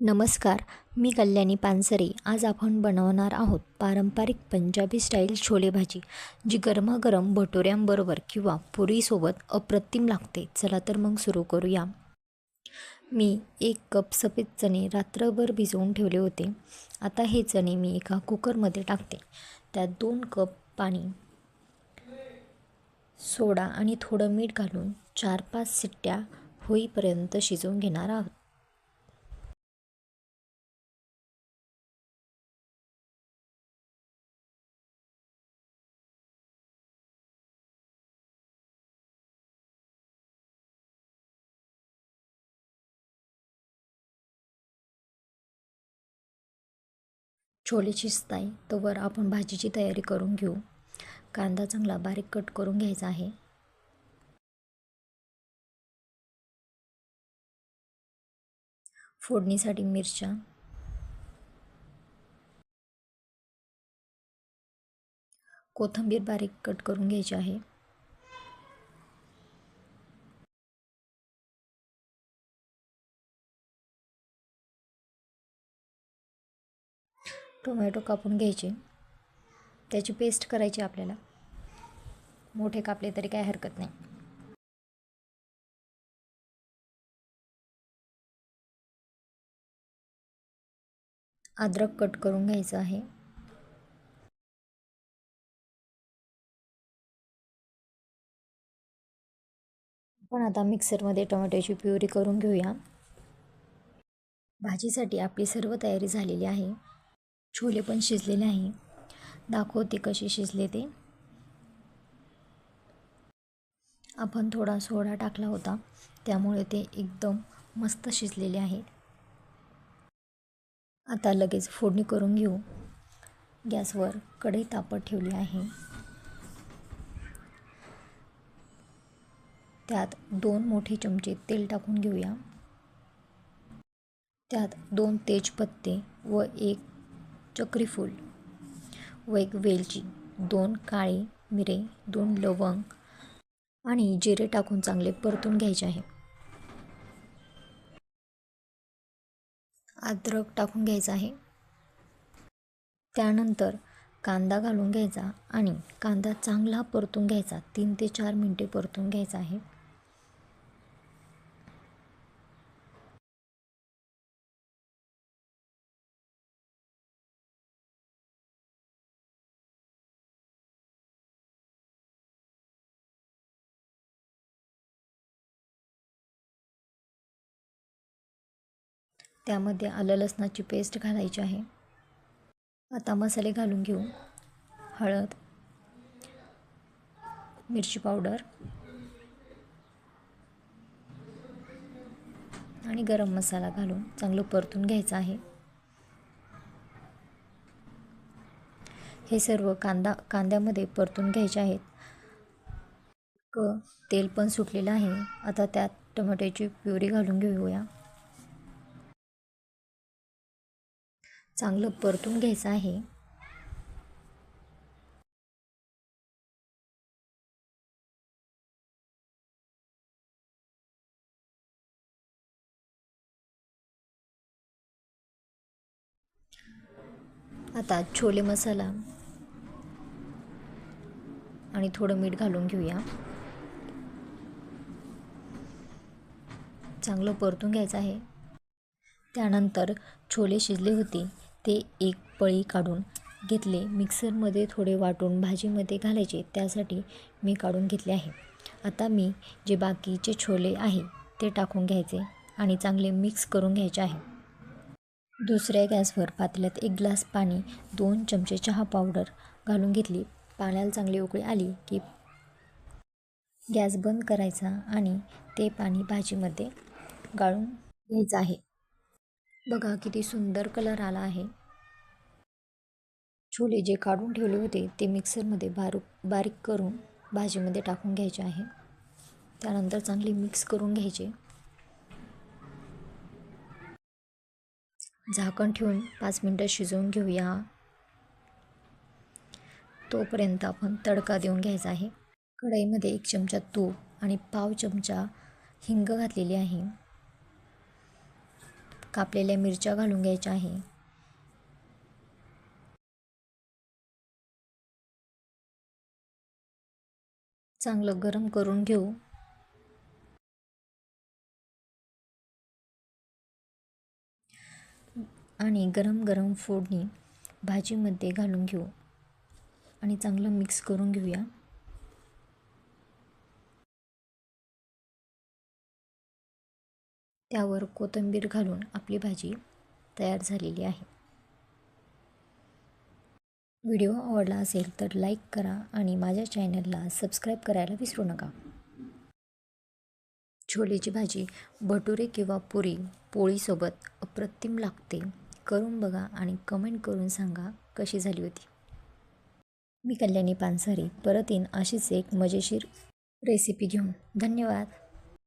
नमस्कार मी कल्याणी पानसरे. आज आपण बनवणार आहोत पारंपरिक पंजाबी स्टाईल छोले भाजी जी गरमागरम भटुऱ्यांबरोबर किंवा पुरीसोबत अप्रतिम लागते. चला तर मग सुरू करूया. मी एक कप सफेद चणे रात्रभर भिजवून ठेवले होते. आता हे चणे मी एका कुकरमध्ये टाकते. त्यात दोन कप पाणी सोडा आणि थोडं मीठ घालून चार पाच सिट्ट्या होईपर्यंत शिजवून घेणार आहोत. छोले शिजताय तोवर आपण भाजीची तयारी करून घेऊ. कांदा चांगला बारीक कट करून घ्यायचा आहे. फोडणीसाठी मिरच्या. कोथिंबीर बारीक कट करून घ्यायची आहे. टोमॅटो कापून घ्यायचे. त्याची पेस्ट करायची आपल्याला. मोठे कापले तरी काय हरकत नाही. अद्रक कट करून घ्यायचं आहे. पण आता मिक्सरमध्ये टोमॅटोची प्युरी करून घेऊया. भाजीसाठी आपली सर्व तयारी झालेली आहे. छोले पण शिजलेले आहे. दाखवते कसे शिजले ते. आपण थोडा सोडा टाकला होता. त्यामुळे ते एकदम मस्त शिजलेले आहे. आता लगेच फोडणी करून घेऊ. गॅसवर कढई तापत ठेवली आहे. त्यात दोन मोठे चमचे तेल टाकून घेऊया. त्यात दोन तेजपत्ते व एक चक्रीफूल. व एक वेलची दोन काळे मिरे दोन लवंग आणि जिरे टाकून चांगले परतून घ्यायचे आहे. अद्रक टाकून घ्यायचं आहे. त्यानंतर कांदा घालून घ्यायचा आणि कांदा चांगला परतून घ्यायचा तीन ते चार मिनटे परतून घ्यायचा आहे. त्यामध्ये आलं लसणाची पेस्ट घालायची आहे. आता मसाले घालून घेऊ. हळद मिरची पावडर आणि गरम मसाला घालून चांगलं परतून घ्यायचं आहे. हे सर्व कांदा कांद्यामध्ये परतून घ्यायचे आहेत. क तेल पण सुटलेलं आहे. आता त्यात टोमॅटोची प्युरी घालून घेऊया. चांगलं परतून घ्यायचं आहे. आता छोले मसाला आणि थोडं मीठ घालून घेऊया. चांगलं परतून घ्यायचं आहे. त्यानंतर छोले शिजले होते. ते एक पळी काढून घेतले. मिक्सरमध्ये थोडे वाटून भाजीमध्ये घालायचे. त्यासाठी मी काढून घेतले आहे. आता मी जे बाकीचे छोले आहे ते टाकून घ्यायचे आणि चांगले मिक्स करून घ्यायचे आहे. दुसऱ्या गॅसवर पातेल्यात एक ग्लास पाणी दोन चमचे चहा पावडर घालून घेतली. पाण्याला चांगली उकळी आली की गॅस बंद करायचा आणि ते पाणी भाजीमध्ये गाळून घ्यायचं आहे. बघा किती सुंदर कलर आला आहे. छोले जे काढून ठेवले होते ते मिक्सरमध्ये बारूक बारीक करून भाजीमध्ये टाकून घ्यायचे आहे. त्यानंतर चांगली मिक्स करून घ्यायचे. झाकण ठेवून पाच मिनटं शिजवून घेऊया. तोपर्यंत आपण तडका देऊन घ्यायचा आहे. कढईमध्ये एक चमचा तूप आणि पाव चमचा हिंग घातलेली आहे. कापलेल्या मिरच्या घालून घ्यायच्या आहे. चांगलं गरम करून घेऊ. आणि गरम गरम फोडणी भाजीमध्ये घालून घेऊ. आणि चांगलं मिक्स करून घेऊया. त्यावर कोथिंबीर घालून आपली भाजी तयार झालेली आहे. व्हिडिओ आवडला असेल तर लाईक करा आणि माझ्या चॅनलला सबस्क्राईब करायला विसरू नका. छोलेची भाजी भटुरे किंवा पुरी पोळीसोबत अप्रतिम लागते. करून बघा आणि कमेंट करून सांगा कशी झाली होती. मी कल्याणी पानसारी परत येईन अशीच एक मजेशीर रेसिपी घेऊन. धन्यवाद.